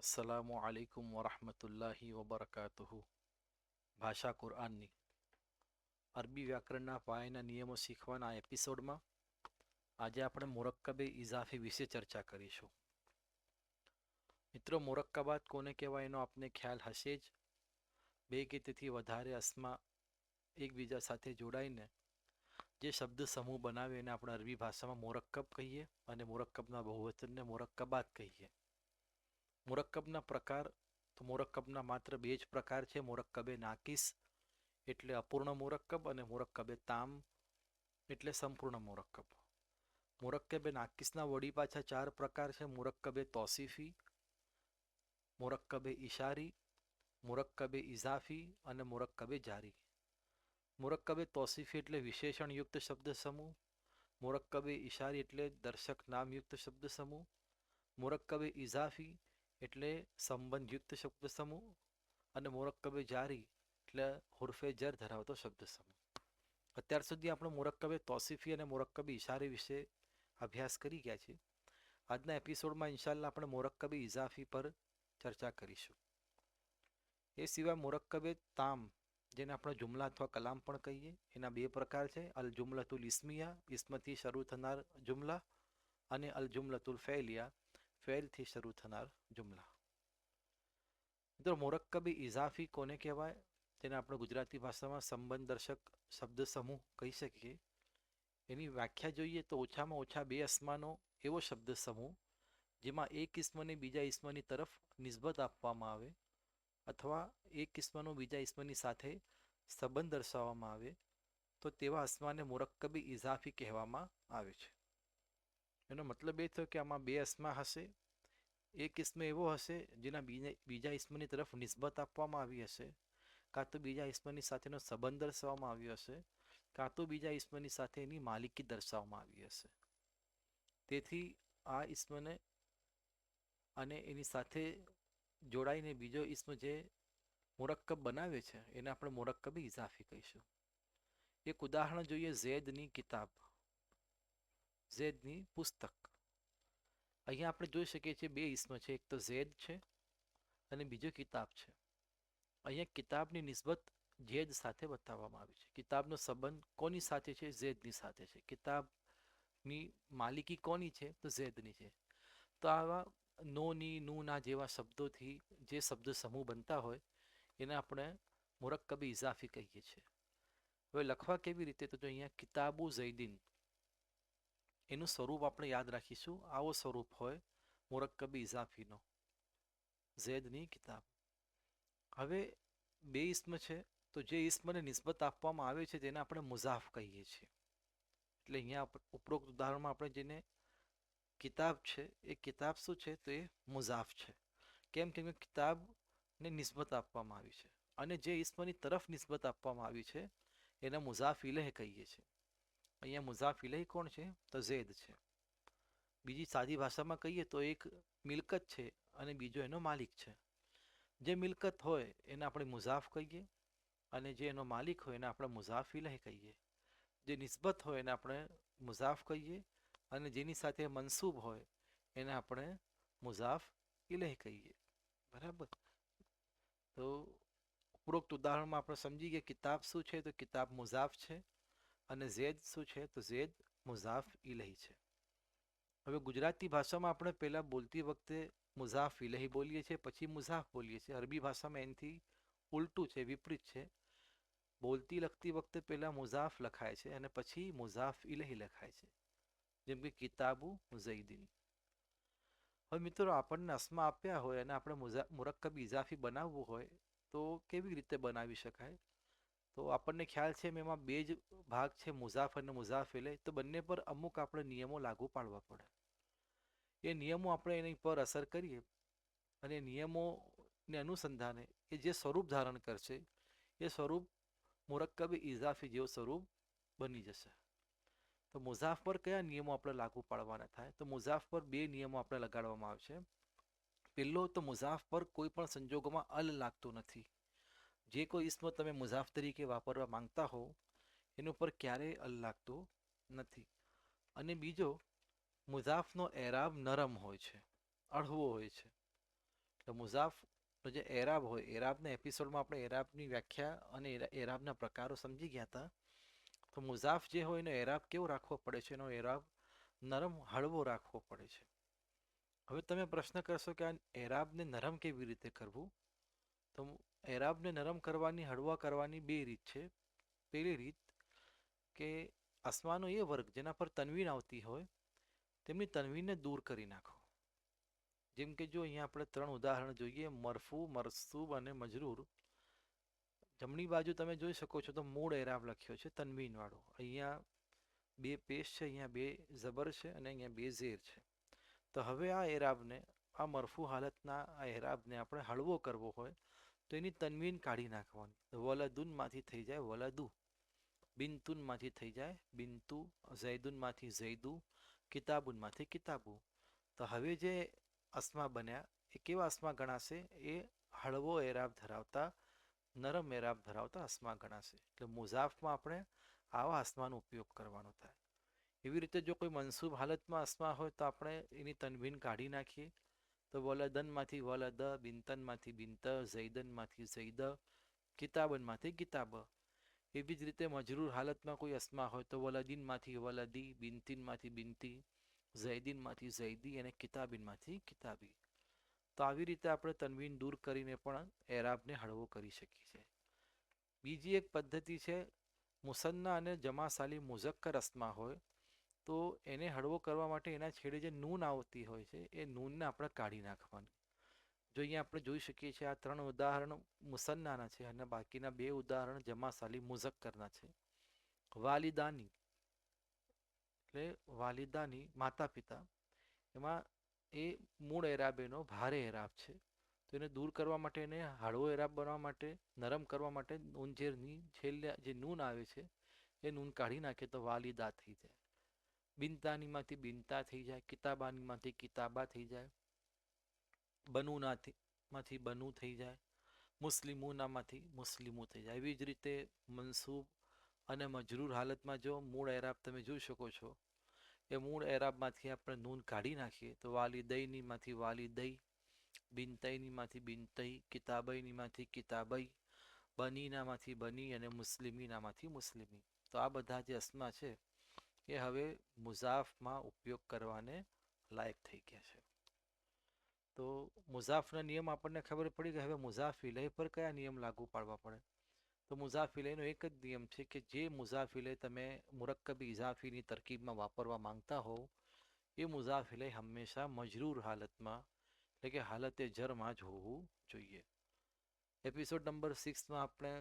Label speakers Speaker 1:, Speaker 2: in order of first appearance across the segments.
Speaker 1: અસલામુ આલૈકુમ વરહમતુલ્લાહી વબરકાતુહુ ભાષા કુરઆનની અરબી વ્યાકરણના પાયાના નિયમો શીખવાના એપિસોડમાં આજે આપણે મુરક્કબે ઇઝાફી વિશે ચર્ચા કરીશું મિત્રો મુરક્કબાત કોને કહેવાય એનો આપને ખ્યાલ હશે જ બે કે તેથી વધારે અસ્મા એકબીજા સાથે જોડાઈને જે શબ્દ સમૂહ બનાવે એને આપણે અરબી ભાષામાં મોરક્કબ કહીએ અને મોરક્કબના બહુવચનને મુરક્કબાત કહીએ મુરક્કબના પ્રકાર, તો મુરક્કબના માત્ર બે જ પ્રકાર છે, મુરક્કબે નાકિસ એટલે અપૂર્ણ મુરક્કબ અને મુરક્કબે તામ એટલે સંપૂર્ણ મુરક્કબ. મુરક્કબે નાકિસના વડી પાછા ચાર પ્રકાર છે, મુરક્કબે તોસીફી, મુરક્કબે ઇશારી મુરક્કબે ઇઝાફી અને મુરક્કબે જારી. મુરક્કબે તોસીફી એટલે વિશેષણયુક્ત શબ્દ સમૂહ મુરક્કબે ઇશારી એટલે દર્શક નામયુક્ત શબ્દ સમૂહ મુરક્કબે ઇઝાફી એટલે સંબંધયુક્ત શબ્દ સમૂહ અને મોરક્કબે જારી એટલે હુરફે જર ધરાવતો શબ્દ સમૂહ અત્યાર સુધી આપણે મોરક્કબે તોસીફી અને મોરક્કબી ઇશારી વિશે અભ્યાસ કરી ગયા છે આજના એપિસોડમાં ઇન્શાલ્લા આપણે મોરક્કબી ઇઝાફી પર ચર્ચા કરીશું. એ સિવાય મોરક્કબે તામ, જેને આપણે જુમલા અથવા કલામ પણ કહીએ, એના બે પ્રકાર છે. અલ જુમલતુલ ઇસ્મિયા ઇસ્મથી શરૂ થનાર જુમલા અને અલ જુમલતુલ ફેલિયા. ફેલથી શરૂ થનાર જુમલા મિત્રો મોરક્કબી ઇઝાફી કોને કહેવાય તેને આપણે ગુજરાતી ભાષામાં સંબંધ દર્શક શબ્દ સમૂહ કહી શકીએ એની વ્યાખ્યા જોઈએ તો ઓછામાં ઓછા બે અસ્માનો એવો શબ્દ સમૂહ જેમાં એક ઇસ્મને બીજા ઇસ્મની તરફ નિસ્બત આપવામાં આવે અથવા એક કિસ્માનો બીજા ઇસ્મની સાથે સંબંધ દર્શાવવામાં આવે તો તેવા અસ્માને મુરક્કબી ઇઝાફી કહેવામાં આવે છે એનો મતલબ એ થયો કે આમાં બે અસ્મા હશે. એક ઇસ્મ એવો હશે જેના બીજા ઇસ્મની તરફ નિસ્બત આપવામાં આવી હશે. કાં તો બીજા ઇસ્મની સાથેનો સંબંધ દર્શાવવામાં આવ્યો હશે, કાં તો બીજા ઇસ્મની સાથે એની માલિકી દર્શાવવામાં આવી હશે. તેથી આ ઇસ્મને અને એની સાથે જોડાઈને બીજો ઇસ્મ જે મુરક્કબ બનાવે છે, એને આપણે મુરક્કબી ઇઝાફી કહીશું. એક ઉદાહરણ જોઈએ ઝેદની કિતાબ. ઝેદની પુસ્તક. અહીંયા આપણે જોઈ શકીએ છીએ બે ઈસ્મ છે. એક તો ઝેદ છે અને બીજો કિતાબ છે. અહીંયા કિતાબની નિસ્બત ઝેદ સાથે બતાવવામાં આવી છે. કિતાબનો સંબંધ કોની સાથે છે? ઝેદની સાથે છે. કિતાબની માલિકી કોની છે? તો ઝેદની છે. તો આવા નોની નૂના જેવા શબ્દોથી જે શબ્દ સમૂહ બનતા હોય એને આપણે મુરક્કબી ઇઝાફી કહીએ છીએ. હવે લખવા કેવી રીતે? તો જો અહીંયા કિતાબુ ઝૈદીન એનું સ્વરૂપ આપણે યાદ રાખીશું. આવો સ્વરૂપ હોય મુરક્કબી ઇઝાફીનો ઝેદની કિતાબ. હવે બે ઇસ્મ છે. તો જે ઇસ્મને નિસ્બત આપવામાં આવે છે તેને આપણે મુઝાફ કહીએ છીએ. એટલે અહીંયા ઉપરોક્ત ઉદાહરણમાં આપણે જેને કિતાબ છે, એ કિતાબ શું છે? તો એ મુઝાફ છે. કેમ કે કિતાબને નિસ્બત આપવામાં આવી છે. અને જે ઇસ્મની તરફ નિસ્બત આપવામાં આવી છે, એને મુઝાફ ઇલેહ કહીએ છીએ. અહીંયા મુઝાફ ઇલહી કોણ છે? તો ઝેદ છે. બીજી સાદી ભાષામાં કહીએ તો એક મિલકત છે અને બીજો એનો માલિક છે. જે મિલકત હોય એને આપણે મુઝાફ કહીએ અને જે એનો માલિક હોય એને આપણે મુઝાફ ઇલહી કહીએ. જે નિસ્બત હોય એને આપણે મુઝાફ કહીએ અને જેની સાથે મનસૂબ હોય એને આપણે મુઝાફ ઇલહી કહીએ. બરાબર? તો ઉપરોક્ત ઉદાહરણમાં આપણે સમજી ગયા કિતાબ શું છે? તો કિતાબ મુઝાફ છે. અને ઝેદ શું છે? તો ઝેદ મુઝાફ ઇલહી છે. હવે ગુજરાતી ભાષામાં આપણે પહેલાં બોલતી વખતે મુઝાફ ઇલહી બોલીએ છીએ, પછી મુઝાફ બોલીએ છીએ. અરબી ભાષામાં એનાથી ઉલટું છે, વિપરીત છે. બોલતી લખતી વખતે પહેલાં મુઝાફ લખાય છે અને પછી મુઝાફ ઇલહી લખાય છે. જેમ કે કિતાબુ મુઝઈદીન હવે મિત્રો આપણને અસ્મા આપ્યા હોય અને આપણે મુરક્કબ ઇઝાફી બનાવવું હોય તો કેવી રીતે બનાવી શકાય? તો આપણને ખ્યાલ છે એમાં બે જ ભાગ છે મુઝાફ અને મુઝાફ તો બંને પર અમુક આપણે નિયમો લાગુ પાડવા પડે. એ નિયમો આપણે એની પર અસર કરીએ અને નિયમોને અનુસંધાને એ જે સ્વરૂપ ધારણ કરશે, એ સ્વરૂપ મુરક્કબ ઇઝાફી જેવું સ્વરૂપ બની જશે. તો મુઝાફ પર કયા નિયમો આપણે લાગુ પાડવાના થાય? તો મુઝાફ પર બે નિયમો આપણે લગાડવામાં આવશે. પહેલો, તો મુઝાફ પર કોઈ પણ સંજોગોમાં અલ લાગતું નથી. જે કોઈ ઇસ્મ તમે મુઝાફ તરીકે વાપરવા માંગતા હો એનું ઉપર ક્યારેય અલ લાગતો નથી. અને બીજો, મુઝાફનો એરાબ નરમ હોય છે, અળવો હોય છે. તો મુઝાફનો જે એરાબ હોય, એરાબના એપિસોડમાં આપણે એરાબની વ્યાખ્યા અને એરા- એરાબના પ્રકારો સમજી ગયા હતા. તો મુઝાફ જે હોય, એનો એરાબ કેવો રાખવો પડે છે? એનો એરાબ નરમ, હળવો રાખવો પડે છે. હવે તમે પ્રશ્ન કરશો કે આ એરાબને નરમ કેવી રીતે કરવું? તો એરાબને નરમ કરવાની, હળવા કરવાની બે રીત છે. પહેલી રીત કે અસમાનો એ વર્ગ જેના પર તનવીન આવતી હોય, તેમની તનવીનને દૂર કરી નાખો. જેમ કે જો અહીંયા આપણે ત્રણ ઉદાહરણ જોઈએ, મરફુ, મરસૂબ અને મજરૂર. જમણી બાજુ તમે જોઈ શકો છો તો મૂળ એરાબ લખ્યો છે, તનવીનવાળો. અહીંયા બે પેશ છે, અહીંયા બે જબર છે અને અહીંયા બે ઝેર છે. તો હવે આ એરાબને, આ મરફુ હાલતના આ એરાબને આપણે હળવો કરવો હોય તો એની તનવીન કાઢી નાખવાની. વલદુનમાંથી થઈ જાય વલદુ, બિનતુનમાંથી થઈ જાય બિનતુ, ઝૈદુનમાંથી ઝૈદુ, કિતાબુનમાંથી કિતાબુ. તો હવે જે અસ્મા બન્યા, એ કેવા અસ્મા ગણાશે? એ હળવો એરાબ ધરાવતા, નરમ એરાબ ધરાવતા અસ્મા ગણાશે. એટલે મુઝાફમાં આપણે આવા અસ્માનો ઉપયોગ કરવાનો થાય. એવી રીતે જો કોઈ મનસૂબ હાલતમાં અસ્મા હોય તો આપણે એની તનવીન કાઢી નાખીએ. તો વલદનમાંથી વલદ બિંતનમાંથી બિંત ઝૈદનમાંથી ઝૈદ, કિતાબનમાંથી કિતાબ. એવી જ રીતે મજરૂર હાલતમાં કોઈ અસ્મા હોય તો વલદીનમાંથી વલદી, બિનતીનમાંથી બિનતી, ઝૈદીનમાંથી ઝૈદી અને કિતાબીનમાંથી કિતાબી. તો આવી રીતે આપણે તનવીન દૂર કરીને પણ એરાબને હળવો કરી શકીએ છીએ. બીજી એક પદ્ધતિ છે, મુસન્ના અને જમાસાલી મુઝક્કર અસ્મા હોય તો એને હળવો કરવા માટે એના છેડે જે નૂન આવતી હોય છે, એ નૂનને આપણે કાઢી નાખવાની. જો અહીંયા આપણે જોઈ શકીએ છીએ આ ત્રણ ઉદાહરણ મુસન્નાના છે અને બાકીના બે ઉદાહરણ જમાસાલી મુઝક્કરના છે. વાલિદાની, એટલે વાલિદાની માતા પિતા એમાં એ મૂળ એરાબ ભારે એરાબ છે. તો એને દૂર કરવા માટે એને હળવો એરાબ બનાવવા માટે, નરમ કરવા માટે નૂન છેલ્લે જે નૂન આવે છે, એ નૂન કાઢી નાખે તો વાલિદા થઈ જાય. બિનતાનીમાંથી બિનતા થઈ જાય, કિતાબાનીમાંથી કિતાબા થઈ જાય બનુનાથી માંથી બનુ થઈ જાય, મુસ્લિમોનામાંથી મુસ્લિમો થઈ જાય. એવી જ રીતે મનસૂબ અને મજરૂર હાલતમાં જો મૂળ એરાબ તમે જોઈ શકો છો, એ મૂળ એરાબમાંથી આપણે નૂન કાઢી નાખીએ, તો વાલિદૈનીમાંથી વાલિદઈ, બિનતૈનીમાંથી બિનતઈ કિતાબઈનીમાંથી કિતાબઈ, બનીનામાંથી બની અને મુસ્લિમીનામાંથી મુસ્લિમી. તો આ બધા જે અસ્મા છે એ હવે મુઝાફમાં ઉપયોગ કરવાને લાયક થઈ ગયા છે. તો મુઝાફના નિયમ આપણને ખબર પડી કે હવે મુઝાફ વિલય પર કયા નિયમ લાગુ પાડવા પડે? તો મુઝાફ વિલયનો એક જ નિયમ છે કે જે મુઝાફ વિલય તમે મુરક્કબી ઇઝાફીની તરકીબમાં વાપરવા માંગતા હોવ, એ મુઝાફ વિલય હંમેશા મજરૂર હાલતમાં, એટલે કે હાલતે જરમાં જ હોવું જોઈએ. એપિસોડ નંબર સિક્સમાં આપણે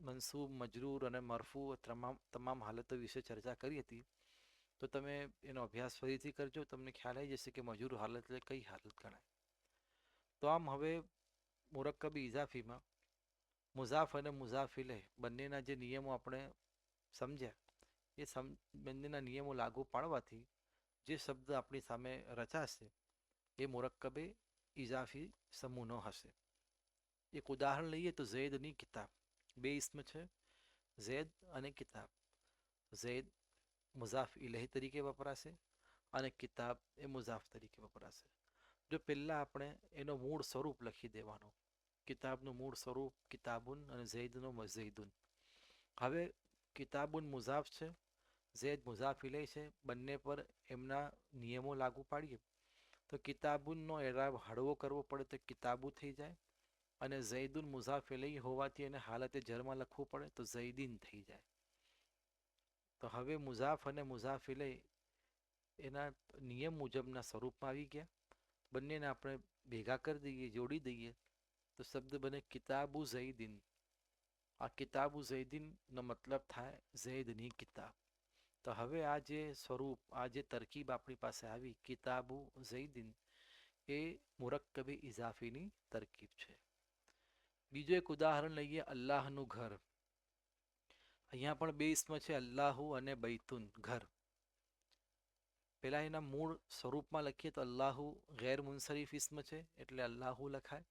Speaker 1: મનસૂબ, મજરૂર અને મરફુ તમામ તમામ હાલતો વિશે ચર્ચા કરી હતી. તો તમે એનો અભ્યાસ ફરીથી કરજો. તમને ખ્યાલ આવી જશે કે મજૂર હાલત એટલે કઈ હાલત ગણાય. તો આમ હવે મુરક્કબી ઇઝાફીમાં મુઝાફ અને મુઝાફિલે બંનેના જે નિયમો આપણે સમજ્યા, એ સમ, બંનેના નિયમો લાગુ પાડવાથી જે શબ્દ આપણી સામે રચાશે, એ મુરક્કબે ઇઝાફી સમૂહનો હશે. એક ઉદાહરણ લઈએ તો ઝૈદની કિતાબ. બે ઇસ્મ છે, ઝૈદ અને કિતાબ. ઝૈદ મુઝાફ ઇલહી તરીકે વપરાશે અને કિતાબ એ મુઝાફ તરીકે વપરાશે જો પહેલાં આપણે એનો મૂળ સ્વરૂપ લખી દેવાનું કિતાબનું મૂળ સ્વરૂપ કિતાબુન અને ઝૈદનો મઝૈદુન હવે કિતાબુન મુઝાફ છે ઝૈદ મુઝાફ ઇલહી છે બંને પર એમના નિયમો લાગુ પાડીએ તો કિતાબુનનો એરાબ હળવો કરવો પડે તો કિતાબુ થઈ જાય અને ઝૈદુન મુઝાફિલઈ હોવાથી એને હાલતે જરમાં લખવું પડે તો ઝૈદીન થઈ જાય તો હવે મુઝાફ અને મુઝાફિલઈ એના નિયમ મુજબના સ્વરૂપમાં આવી ગયા. બંનેને આપણે ભેગા કરી દઈએ, જોડી દઈએ, તો શબ્દ બને કિતાબુ ઝૈદીન. આ કિતાબુ ઝૈદીનનો મતલબ થાય ઝૈદની કિતાબ. તો હવે આ જે સ્વરૂપ, આ જે તરકીબ આપણી પાસે આવી, કિતાબુ ઝૈદીન, એ મુરક્કબી ઇઝાફીની તરકીબ છે. બીજું એક ઉદાહરણ લઈએ અલ્લાહનું ઘર. અહીંયા પણ બે ઇસ્મ છે, અલ્લાહુ અને બૈતુન, ઘર. પહેલાં એના મૂળ સ્વરૂપમાં લખીએ તો અલ્લાહુ ગેર મુનસરીફ ઇસ્મ છે, એટલે અલ્લાહુ લખાય.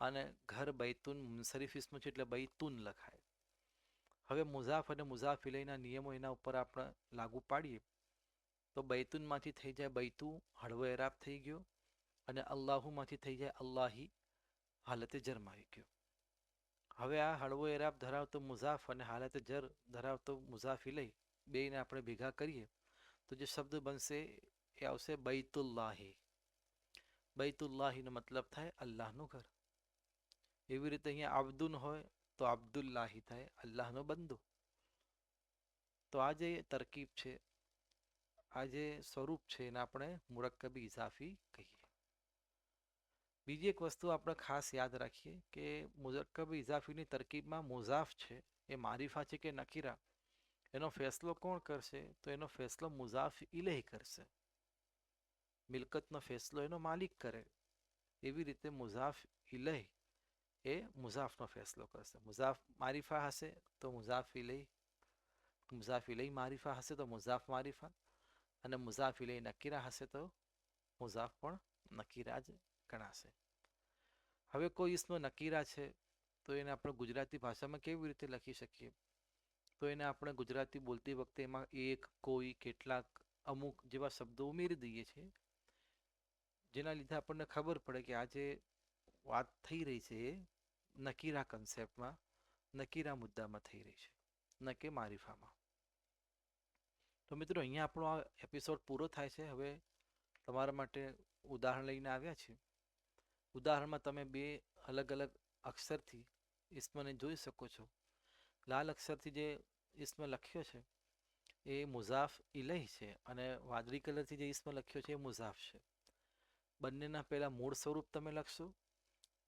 Speaker 1: અને ઘર બૈતુન મુનસરીફ ઇસ્મ છે, એટલે બૈતુન લખાય. હવે મુઝાફ અને મુઝાફ ઇલયના નિયમો એના ઉપર આપણે લાગુ પાડીએ. તો બૈતુનમાંથી થઈ જાય બૈતુ, હળવો એરાબ થઈ ગયો. અને અલ્લાહુમાંથી થઈ જાય અલ્લાહી હાલતે જરમાં ગયો. હવે આ હળવો એરાબ ધરાવતો મુઝાફ અને હાલતે જર ધરાવતો મુઝાફી લઈ બેને આપણે ભેગા કરીએ, તો જે શબ્દ બનશે એ આવશે બૈતુલ્લાહી. બૈતુલ્લાહીનો મતલબ થાય અલ્લાહનું ઘર. એવી રીતે અહીંયા આબ્દુન હોય તો અબ્દુલ્લાહી થાય અલ્લાહનો બંદો. તો આ જે તરકીબ છે, આ જે સ્વરૂપ છે એને આપણે મુરક્કબી ઇઝાફી કહીએ. બીજી એક વસ્તુ આપણે ખાસ યાદ રાખીએ કે મુઝક્કબ ઇઝાફીની તરકીબમાં મુઝાફ છે એ મારીફા છે કે નકીરા એનો ફેસલો કોણ કરશે? તો એનો ફેસલો મુઝાફ ઇલેહ કરશે. મિલકતનો ફેસલો એનો માલિક કરે. એવી રીતે મુઝાફ ઇલેહ એ મુઝાફનો ફેસલો કરશે. મુઝાફ મારીફા હશે તો મુઝાફ ઇલેહ. મુઝાફ ઇલેહ મારીફા હશે તો મુઝાફ મારીફા અને મુઝાફ ઇલેહ નકીરા હશે તો મુઝાફ પણ નકીરા જ ગણાશે હવે કોઈ ઇસ્મ નકીરા છે, તો એને આપણે ગુજરાતી ભાષામાં કેવી રીતે લખી શકીએ? તો એને આપણે ગુજરાતી બોલતી વખતે એમાં એક, કોઈ, કેટલાક, અમુક જેવા શબ્દો ઉમેરી દઈએ છીએ, જેના લીધે આપણને ખબર પડે કે આ જે વાત થઈ રહી છે એ નકીરા કન્સેપ્ટમાં નકીરા મુદ્દામાં થઈ રહી છે, ન કે મારીફામાં. તો મિત્રો, અહીંયા આપણો આ એપિસોડ પૂરો થાય છે. હવે તમારા માટે ઉદાહરણ લઈને આવ્યા છીએ. ઉદાહરણમાં તમે બે અલગ અલગ અક્ષરથી ઇસ્મને જોઈ શકો છો. લાલ અક્ષરથી જે ઇસ્મ લખ્યો છે, એ મુઝાફ ઇલહી છે અને વાદળી કલરથી જે ઇસ્મ લખ્યો છે એ મુઝાફ છે. બંનેના પહેલાં મૂળ સ્વરૂપ તમે લખશો,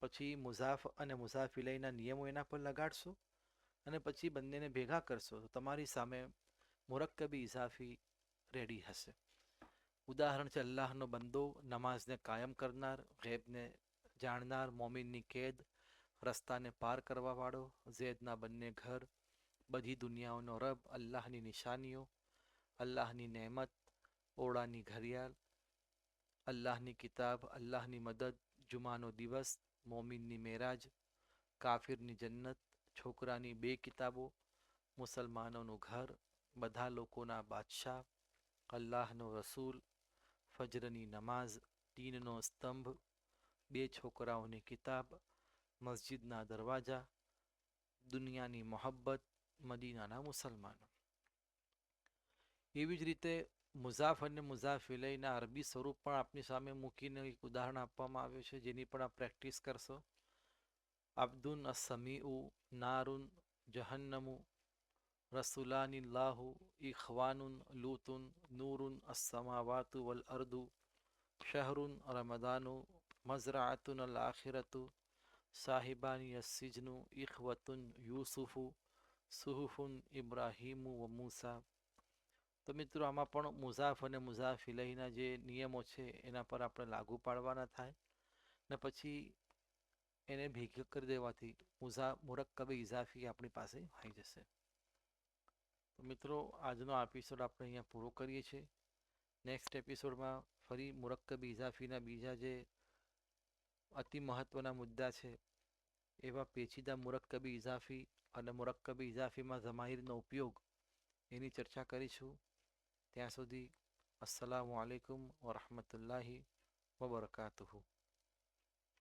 Speaker 1: પછી મુઝાફ અને મુઝાફ ઇલહીના નિયમો એના પર લગાડશો અને પછી બંનેને ભેગા કરશો તો તમારી સામે મુરક્કબી ઇઝાફી રેડી હશે. ઉદાહરણ છે, અલ્લાહનો બંદો નમાઝને કાયમ કરનાર, ગેબને જાણનાર મોમિનની કેદ રસ્તાને પાર કરવાવાળો ઝેદના બંને ઘર બધી દુનિયાઓનો રબ અલ્લાહની નિશાનીઓ અલ્લાહની નહેમત ઓળાની ઘડિયાળ અલ્લાહની કિતાબ અલ્લાહની મદદ જુમાનો દિવસ મોમિનની મેરાજ કાફિરની જન્નત છોકરાની બે કિતાબો મુસલમાનોનું ઘર બધા લોકોના બાદશાહ અલ્લાહનો રસૂલ ફજરની નમાઝ ટીનનો સ્તંભ બે છોકરાઓની કિતાબ, મસ્જિદના દરવાજા, દુનિયાની મોહબ્બત, મદીનાના મુસલમાનો. એવી જ રીતે મુઝાફ અને મુઝાફ વિલયના અરબી સ્વરૂપ પણ આપની સામે મૂકીને એક ઉદાહરણ આપવામાં આવ્યું છે, જેની પણ આપ પ્રેક્ટિસ કરશો. અબ્દુન અસમીઉ નારુન જહન્નમુ રસુલાનિલ્લાહુ ઇખવાનુન લૂતુન નૂરુન અસમાવાતુ વલ અર્દુ શહરુન રમદાનુ મઝરાતુન અલ આખિરતુ સાહિબાની સિજનુ ઇખવતુન યુસુફુ સુહુફુન ઇબ્રાહીમુ વ મૂસા તો મિત્રો, આમાં પણ મુઝાફ અને મુઝાફ ઇલહીના જે નિયમો છે, એના પર આપણે લાગુ પાડવાના થાય. ને પછી એને ભેગા કરી દેવાથી મુઝા, મુરક્કબે ઇઝાફી આપણી પાસે આવી જશે. તો મિત્રો, આજનો એપિસોડ આપણે અહીંયા પૂરો કરીએ છીએ. નેક્સ્ટ એપિસોડમાં ફરી મુરક્કબી ઇઝાફીના બીજા જે અતિ મહત્ત્વના મુદ્દા છે. એવા પેચીદા મુરક્કબી ઇઝાફી અને મુરક્કબી ઇઝાફીમાં જમાહીરનો ઉપયોગ એની ચર્ચા કરીશું. ત્યાં સુધી અસલામ આલેકુમ વરહમતુલ્લાહી વબરકાતુહુ.